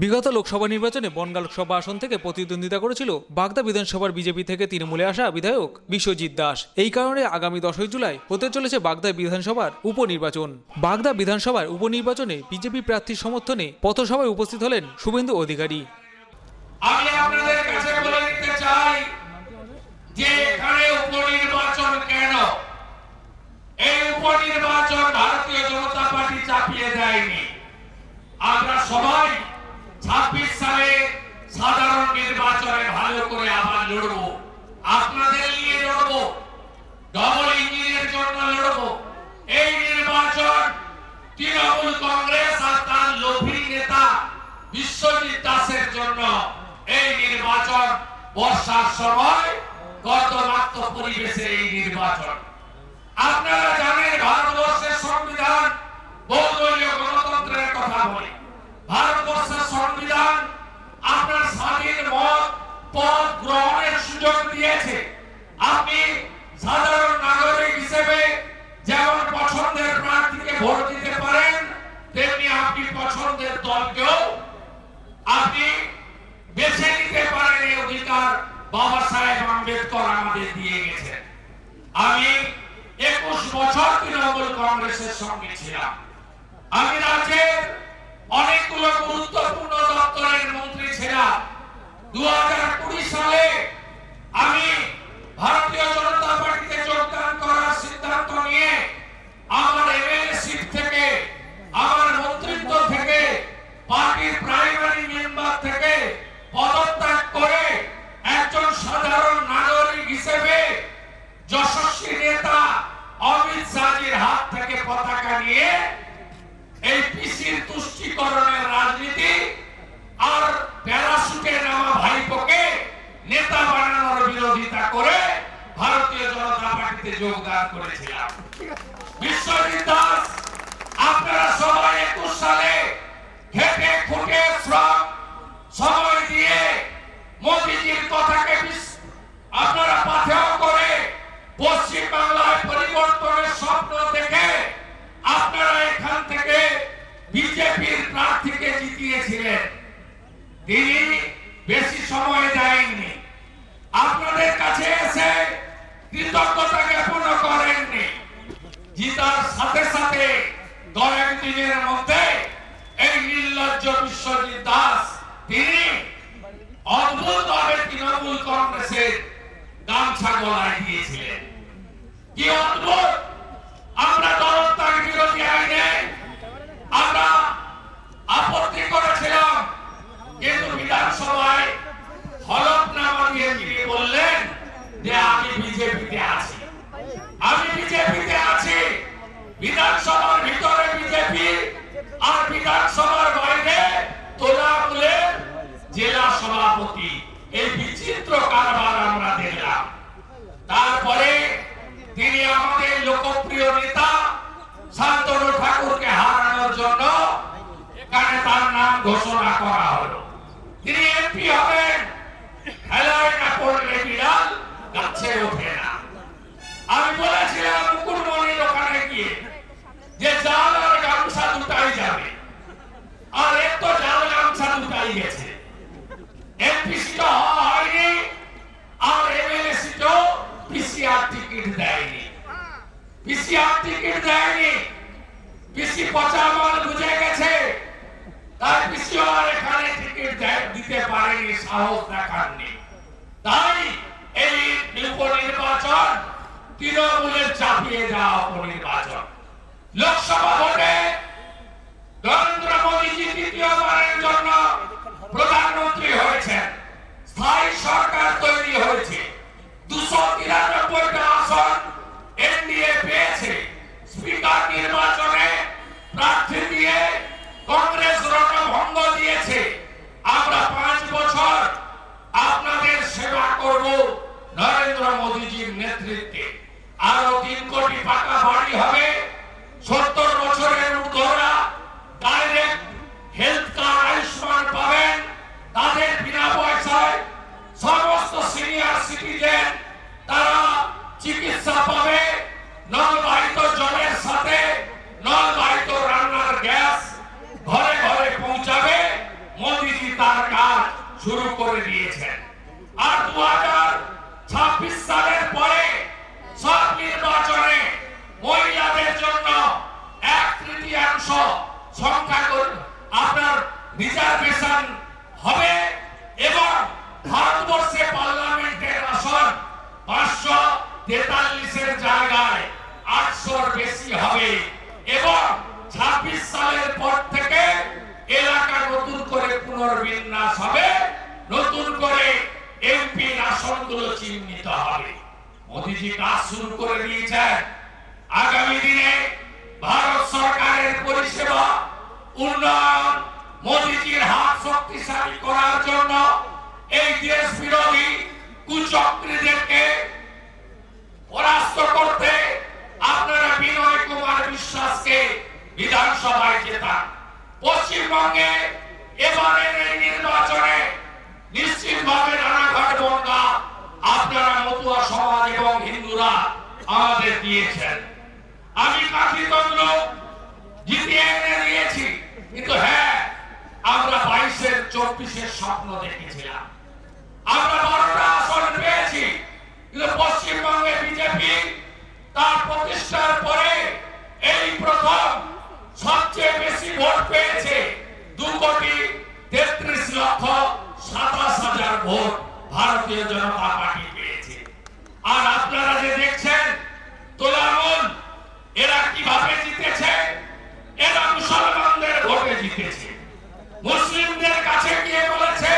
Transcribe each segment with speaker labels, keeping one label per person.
Speaker 1: বিগত লোকসভা নির্বাচনে বনগাঁ লোকসভা আসন থেকে প্রতিদ্বন্দ্বিতা করেছিল বাগদা বিধানসভার বিজেপি থেকে তৃণমূলে আসা বিধায়ক বিশ্বজিৎ দাস। এই কারণে আগামী দশই জুলাই হতে চলেছে বাগদা বিধানসভার উপনির্বাচন। বাগদা বিধানসভার উপনির্বাচনে বিজেপি প্রার্থীর সমর্থনে পথসভায় উপস্থিত হলেন শুভেন্দু অধিকারী।
Speaker 2: আমরা সবাই ছাব্বিশ সালে সাধারণ নির্বাচনে ভালো করে আবার লড়ব। আপনাদের নিয়ে লড়ব। ডবল ইঞ্জিনের জন্য লড়ব। এই নির্বাচন তৃণমূল কংগ্রেস আর তার লোভী নেতা বিশ্বজিৎ দাসের জন্য। এই নির্বাচন বর্ষার সময় গতমাত্র পরিবেশে এই নির্বাচন। আপনারা জানেন ভারতবর্ষের সংবিধান বহুদলীয় গণতন্ত্রের কথা বলে। ভারতবর্ষের সংবিধান আপনার স্বাধীন মত পদ গ্রহণের সুযোগ দিয়েছে। আপনি সাধারণ নাগরিক হিসেবে যেমন পছন্দের প্রার্থীকে ভোট দিতে পারেন, তেমনি আপনি পছন্দের দলকেও আপনি বেছে নিতে পারেন এই অধিকার বাবা সাহেব আম্বেদকর আমাদের দিয়ে গেছেন। আমি একুশ বছর তৃণমূল কংগ্রেসের সঙ্গে ছিলাম। আমি রাজ্যের অনেকগুলো গুরুত্বপূর্ণ দপ্তরের মন্ত্রী ছিলাম। দু সালে আমি ভারতীয় জনতা পার্টিতে যোগদান করার সিদ্ধান্ত নিয়ে আমার এমএলএ সিট থেকে, আমার মন্ত্রিত্ব থেকে, পার্টির প্রাইমারি মেম্বার থেকে পদত্যাগ করে একজন সাধারণ নাগরিক হিসেবে যশস্বী নেতা অমিত শাহজির হাত থেকে পতাকা নিয়ে এই পিসির তুষ্টিকরণের রাজনীতি আর প্যারাশুটে নামা ভাইপোকে নেতা বানানোর বিরোধিতা করে ভারতীয় জনতা পার্টিতে যোগদান করেছিলাম। বিশ্বজিৎ দাস, আপনারা সবাই একুশ সালে খেটে খুঁটে শ্রম, সময় দিয়ে মোদিজির কথাকে আপনারা পাথেয় করে পশ্চিম বাংলায় পরিবর্তনের স্বপ্ন দেখে আপনারা এখান থেকে বিজেপির প্রার্থীকে জিতিয়েছিলেন। তিনি বেশি সময় দেয়নি। আপনাদের কাছে এসে কৃতজ্ঞতা জ্ঞাপন করেননি। জিতার সাথে সাথে কয়েক দিনের মধ্যে এই নির্লজ্জ বিশ্বজিৎ দাস, তিনি অদ্ভুত ভাবে তৃণমূল কংগ্রেসের গামছা গলায় দিয়েছিলেন। কি অদ্ভুত? আমরা দলত্যাগ বিরোধী আইনে আমরা আপত্তি করেছিলাম, কিন্তু বিধানসভায় হলফনামা দিয়ে তিনি বললেন যে আমি বিজেপিতে আছি। আমি বিজেপিতে আছি, বিধানসভার ভিতরে বিজেপি আর বিধানসভার বাইরে তোলামুলের জেলা সভাপতি। এই বিচিত্র কারবার আমরা দেখলাম। তারপরে তিনি আমাদের লোকপ্রিয় নেতা শান্তনু ঠাকুরকে হারানোর জন্য এখানে তার নাম ঘোষণা করা হলো। তিনি এমপি হবেন। খেলায় না পড়লে বিড়াল গাছে পিসিআর টিকিট দেয়নি। পিসি পচা মাল বুঝে গেছে। তার পিসি এখানে টিকিট দিতে পারেনি, সাহস দেখাননি। তাই এই উপনির্বাচন তৃণমূলের চাপিয়ে দেওয়া উপনির্বাচন। লোকসভা ভোটে নরেন্দ্র মোদীজি তৃতীয়বারের জন্য প্রধানমন্ত্রী হয়েছেন। স্থায়ী সরকার তৈরি হয়েছে। দুশো তিরানব্বইটা আসন এনডিএ পেয়েছে স্পিকার নির্বাচনে প্রার্থী দিয়ে কংগ্রেস রণভঙ্গ দিয়েছে আমরা পাঁচ বছর আপনাদের সেবা করব নরেন্দ্র মোদীজির নেতৃত্বে। আরও তিন কোটি পাকা বাড়ি হবে। বিধানসভায় জেতান পশ্চিমবঙ্গে এবারের এই নির্বাচনে নিশ্চিতভাবে রানাঘাট বনগা আপনারা মতুয়া সমাজ এবং হিন্দুরা আমাদের দিয়েছেন। আমি কাঠি তমলুক জিতিয়ে দিয়েছি, কিন্তু হ্যাঁ আমরা বাইশের চব্বিশের স্বপ্ন দেখেছিলাম। আমরা বারোটা আসন পেয়েছি, কিন্তু পশ্চিমবঙ্গে বিজেপি তার প্রতিষ্ঠার পরে এই প্রথম সবচেয়ে বেশি ভোট পেয়েছে দু কোটি তেত্রিশ লক্ষ সাতাশ হাজার ভোট ভারতীয় জনতা পার্টি পেয়েছে। আর আপনারা যে দেখছেন, তোলামন, এরা কীভাবে জিতেছে? এরা মুসলমানদের ভোটে জিতেছে। মুসলিমদের কাছে গিয়ে বলেছে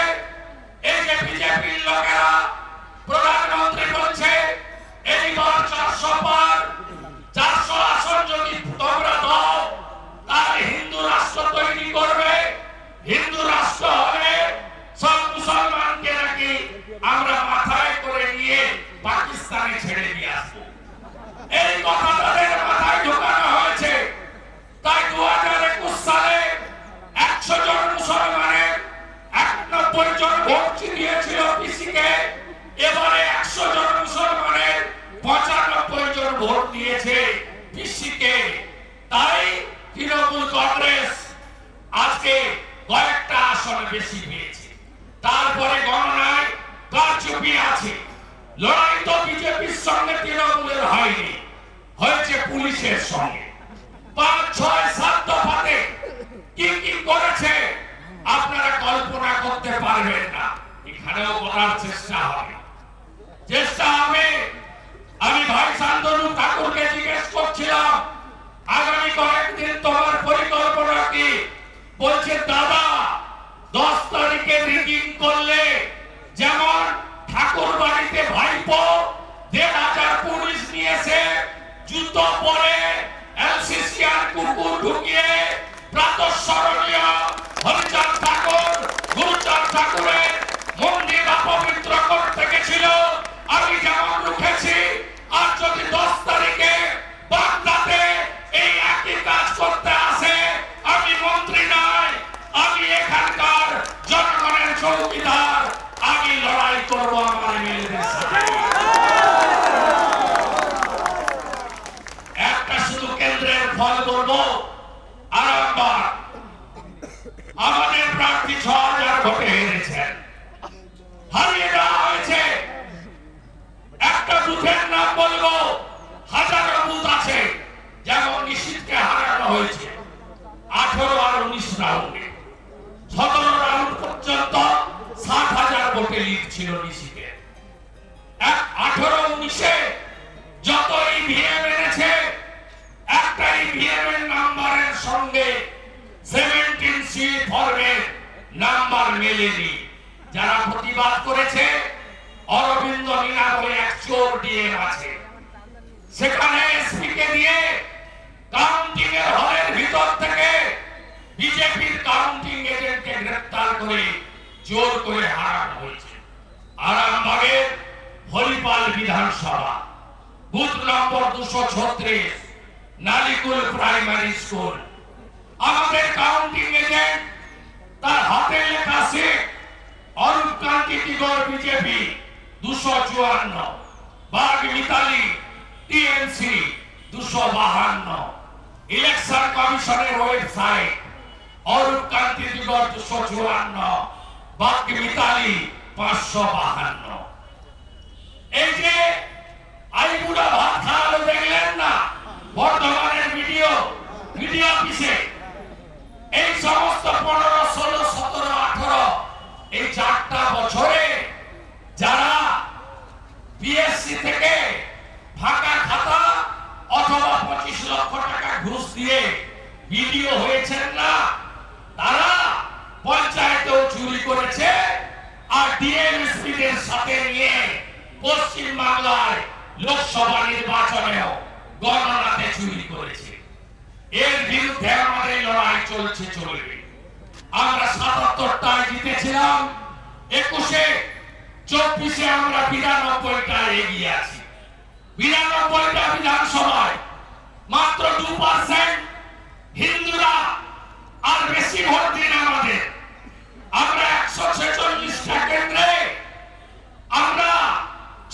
Speaker 2: কংগ্রেস আজকে কয়েকটা আসন বেশি পেয়েছে তারপরে গণনায় আছে। লড়াই তো বিজেপির সঙ্গে তৃণমূলের হয়নি, হয়েছে পুলিশের সঙ্গে। পাঁচ, ছয়, সাত দফাতে কি কি করেছে আপনারা কল্পনা করতে পারবেন না। এখানেও বলার চেষ্টা হবে। চেষ্টা হবে, আমি ভাই শান্তনু ঠাকুরকে জিজ্ঞেস করছিলাম আগামী কয়েকদিন তোমার পরিকল্পনা কি? বলছে, দাদা, দশ তারিখে রিডিং করলে যেমন ঠাকুর বাড়িতে ভাইপো, দেড় হাজার পুলিশ নিয়েছে, জুতো পরে এলসিসিআর কুকুর ঢুকিয়ে প্রাতঃস্মরণীয় করে, জোর করে হারানো হয়েছে। আরামবাগের হরিপাল বিধানসভা, বুথ নম্বর দুশো ছত্রিশ, নালিকুল প্রাইমারি স্কুল। আমাদের কাউন্টিং এজেন্ট তার হাতে লেখা শেখ অরূপ কান্তি টিগর বিজেপি, দুশো চুয়ান্ন। বাঘ মিতালি, টিএমসি, দুশো বাহান্ন। ইলেকশন কমিশনের ওয়েবসাইট অরূপ টিগর দুশো চুয়ান্ন বাক্য মিতালি পাঁচশো বাহান্ন এই যে আইবুড়া ভাত খাওয়ালো দেখলেন না বর্ধমানের ভিডিও মিডিয়া অফিসে এই সমস্ত পনেরো ষোলো সতেরো আঠারো এই চারটা বছরে যারা পিএসসি থেকে ফাঁকা খাতা অথবা পঁচিশ লক্ষ টাকা ঘুষ দিয়ে ভিডিও হয়েছেন না পঞ্চায়েতেও চুরি করেছে? আর ডিএমএসপি দের সাথে নিয়ে পশ্চিম বাংলায় লোকসভা নির্বাচনেও গণনাতে চুরি করেছে। এর বিরুদ্ধে আমাদের লড়াই চলছে, চলবে। আমরা সাতাত্তরটায় জিতেছিলাম, একুশে, চব্বিশে আমরা বিরানব্বইটা এগিয়ে আছি। বিরানব্বইটা বিধানসভায় মাত্র দু পার্সেন্ট হিন্দুরা আর বেশি ভোট দিন আমাদের। আমরা একশো ছেচল্লিশটা কেন্দ্রে আমরা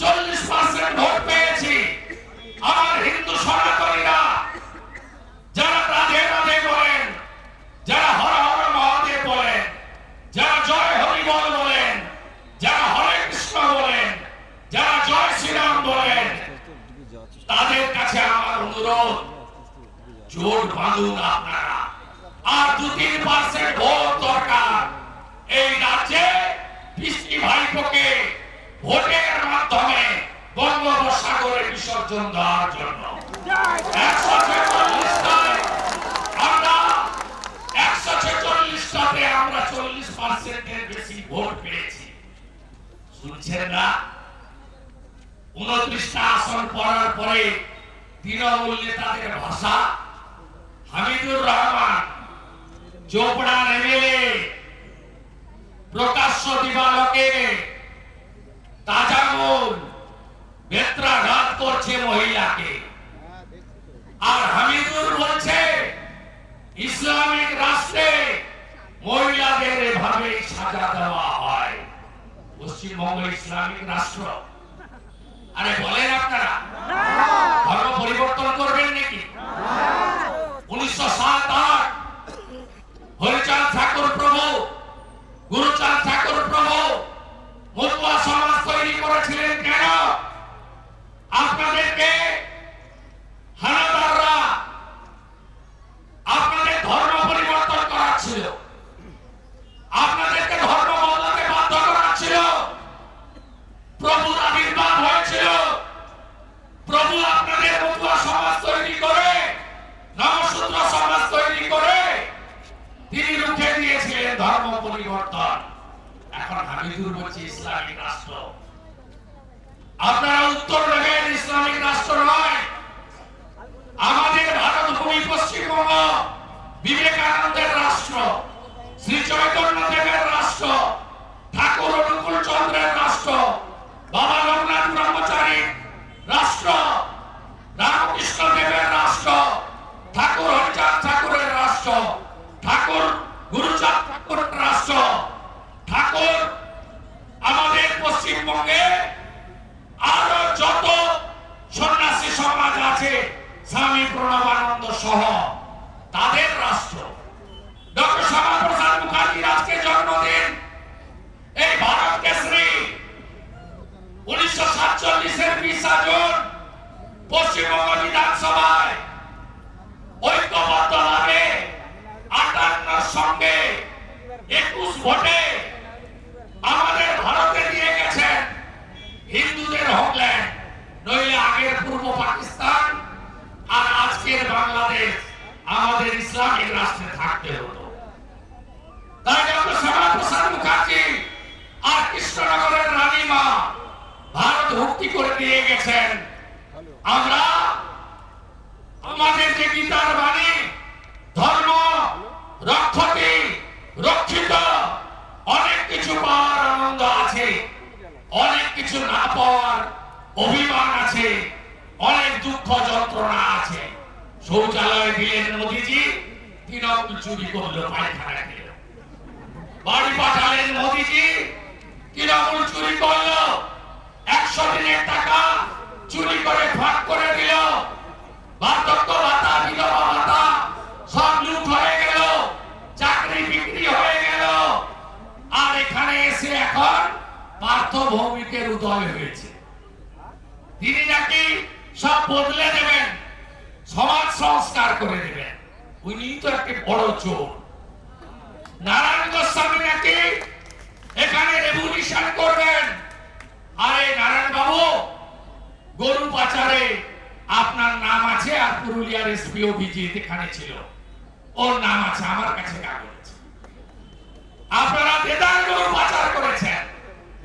Speaker 2: চল্লিশ পার্সেন্ট ভোট পেয়েছি। আমার হিন্দু সনাতনীরা যারা রাধে রাধে বলেন, যারা হর হর মহাদেব বলেন, যারা জয় হরি বল বলেন, যারা হরে কৃষ্ণ বলেন, যারা জয় শ্রীরাম বলেন, তাদের কাছে আমার অনুরোধ, জোট বাঁধুন আপনারা। আর দু তিন পার্সেন্ট ভোট দরকার। এই রাজ্যে বৃষ্টি ভাইপোকে ভোটের মাধ্যমে বঙ্গোপসাগরে বিসর্জন দেওয়ার জন্য। উনত্রিশটা আসন পড়ার পরে তৃণমূল নেতাদের ভাষা, হামিদুর রহমান, চোপড়ার এমএলএ প্রকাশ্য দিবালকে তাজামুল বেত্রাঘাত করছে মহিলাকে। আর হামিদুর বলছে, ইসলামিক রাষ্ট্রে মহিলাদের এভাবে সাজা দেওয়া হয়। পশ্চিমবঙ্গ ইসলামিক রাষ্ট্র। আরে বলেন আপনারা, ধর্ম পরিবর্তন করবেন নাকি? উনিশশো সাত আট, হরিচাঁদ ঠাকুর প্রভু গুরুচাঁদ ঠাকুর প্রভু মতুয়া সমাজ তৈরি করেছিলেন কেন? আপনাদেরকে পশ্চিমবঙ্গে আরও যত সন্ন্যাসী সমাজ আছে, স্বামী প্রণবানন্দ সহ তাদের রাষ্ট্র। ডক্টর শ্যামাপ্রসাদ মুখার্জির আজকে জন্মদিন। এই ভারত কেশরী উনিশশো সাতচল্লিশের বিশা জুন পশ্চিমবঙ্গ বিধানসভায় আটান্নর সঙ্গে একুশ ভোটে আমাদের ভারতে দিয়ে গেছেন হিন্দুদের হোমল্যান্ড নইলে আগের পূর্ব পাকিস্তান আর আজকের বাংলাদেশ আমাদের ইসলামিক রাষ্ট্রে থাকতে হতো তাই ডক্টর শ্যামাপ্রসাদ মুখার্জি আর কৃষ্ণনগরের রানীমা ভারত ভক্তি করে দিয়ে গেছেন আমরা আমাদের যে গীতার বাণী ধর্ম রক্ষতি রক্ষিত অনেক কিছু পাওয়ার আনন্দ আছে অনেক কিছু না পাওয়ার অভিমান আছে অনেক দুঃখ যন্ত্রণা আছে শৌচালয় দিলেন মোদিজি চুরি করল পায়খানা বাড়ি পাঠালেন মোদিজি তৃণমূল চুরি করল। একশো দিনের টাকা চুরি করে ভাগ করে দিল। বার্ধক্য ভাতা, বিধবা ভাতা সব লুট হয়ে গেল। চাকরি বিক্রি হয়ে গেল। আর এখানে এসে এখন পার্থ ভৌমিকের উদয় হয়েছে। তিনি নাকি সব বদলে দেবেন। সংস্কার করে দেবেন। উনি তো একটি বড় চোর। নারায়ণ গোস্বামী নাকি এখানে রেভলিউশন করবেন? আরে নারায়ণ বাবু, গরু পাচারে আপনার নাম আছে আর পুরুলিয়ার এসপি অভিজিৎ এখানে ছিল। ওর নাম আছে, আমার কাছে কাগজ। আপনারা দেদার গরু পাচার করেছেন,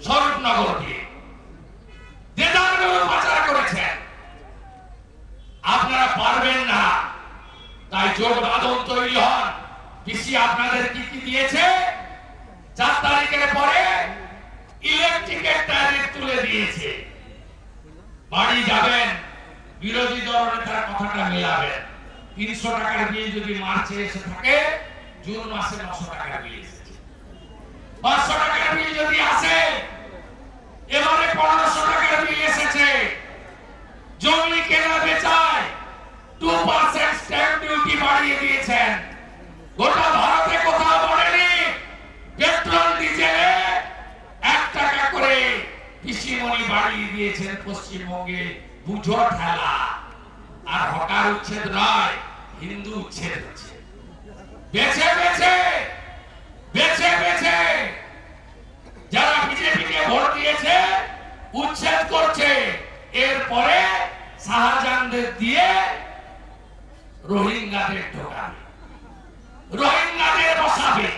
Speaker 2: স্বরূপনগর দিয়ে দেদার গরু পাচার করেছেন আপনারা পারবেন না তাই জোট বাঁধন তৈরি হন পিসি আপনাদের কি কি দিয়েছে? চার তারিখের পরে ইলেকট্রিকের ট্যারিফ তুলে দিয়েছে। বাড়ি যাবেন, বিরোধী দল নেতার কথাটা মেলাবেন। তিনশো টাকার বিল যদি মার্চে এসে থাকে, জুন মাসে নশো টাকার বিল এসেছে। পাঁচশো টাকার বিল যদি আসে, এবারে পনেরোশো টাকার বিল এসেছে। জমি কেনা বেচায় টু পার্সেন্ট স্ট্যাম্প ডিউটি বাড়িয়ে দিয়েছেন গোটা ভারতে কোথাও বলেনি পেট্রোল ডিজেলে এক টাকা করে কৃষিমণি বাড়িয়ে দিয়েছেন পশ্চিমবঙ্গে বুঝো ঠেলা। আর হকার উচ্ছেদ নয়, হিন্দু উচ্ছেদ হচ্ছে। বেছে বেছে বেছে বেছে। যারা বিজেপিকে ভোট দিয়েছে, উচ্ছেদ করছে। এরপরে শাহজাহানদের দিয়ে রোহিঙ্গাদের ঢোকাবে। রোহিঙ্গাদের বসাবে।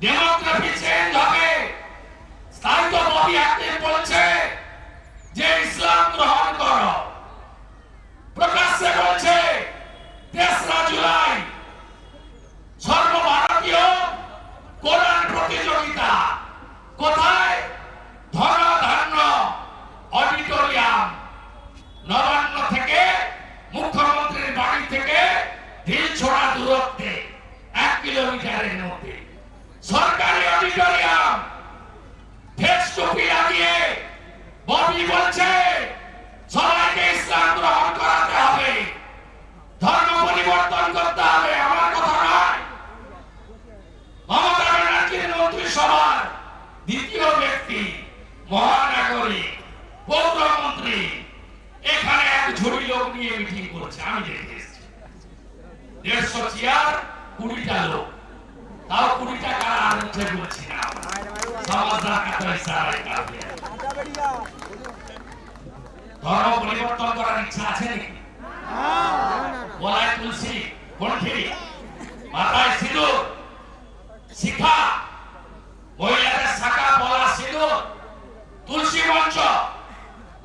Speaker 2: ডেমোগ্রাফি চেঞ্জ হবে। তাই তো বলছে যে ইসলাম গ্রহণ করো প্রকাশ্যে বলছে তেসরা জুলাই সর্বভারতীয় কোরআন প্রতিযোগিতা কোথায় ধনধান্য অডিটোরিয়াম নবান্ন থেকে মুখ্যমন্ত্রীর বাড়ি থেকে ঢিলছোড়া দূরত্বে এক কিলোমিটারের মধ্যে সরকারি অডিটোরিয়াম ফেস টুপি লাগিয়ে ববি বলছে সবাইকে ইসলাম গ্রহণ করাতে হবে ধর্ম পরিবর্তন করতে হবে আমার কথা নয় মমতা ব্যানার্জির মন্ত্রিসভার দ্বিতীয় ব্যক্তি মহানাগরিক পৌরমন্ত্রী এখানে এক ঝুড়ি লোক নিয়ে মিটিং করছে, আমি দেখে এসেছি দেড়শো চেয়ার, কুড়িটা লোক। তাও কুড়িটা কারা আনছে বলছি না তুলসী মঞ্চ।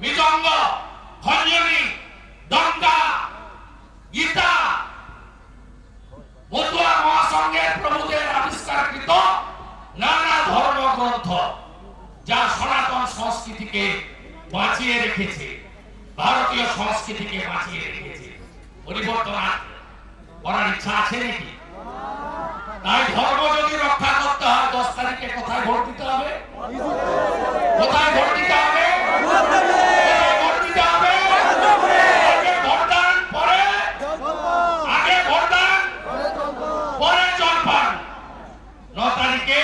Speaker 2: মৃদঙ্গ। খঞ্জনি দঙ্গা গীতা মতুয়া মহাসংঘের প্রভুদের আবিষ্কারকৃত নানা ধর্মগ্রন্থ যা সনাতন সংস্কৃতিকে বাঁচিয়ে রেখেছে, ভারতীয় সংস্কৃতিকে বাঁচিয়ে রেখেছে। পরিবর্তন করার ইচ্ছা আছে নাকি? তাই ধর্ম যদি রক্ষা করতে হয়, দশ তারিখে কোথায় ভোট দিতে হবে? কোথায় ভোট দিতে হবে কোথায় ভোট দিতে হবে আগে ভোটদান পরে আগে ভোটদান পরে জলপান ন তারিখে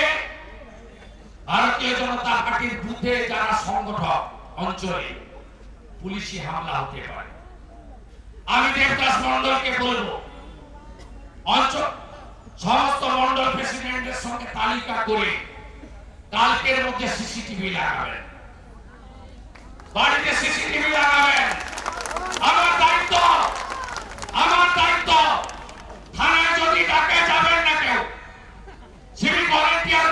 Speaker 2: ভারতীয় জনতা বুথে যারা সংগঠক অঞ্চলে পুলিশি হামলা হতে পারে, আমি দেবদাস মন্ডলকে বলব, অঞ্চল সমস্ত মন্ডল প্রেসিডেন্টের সঙ্গে তালিকা করে কালকের মধ্যে সিসিটিভি লাগাবেন। বাড়িতে সিসিটিভি লাগাবেন। আমার দায়িত্ব আমার দায়িত্ব। থানায় যদি ডাকে যাবেন না কেউ, সিভিক ভলেন্টিয়ার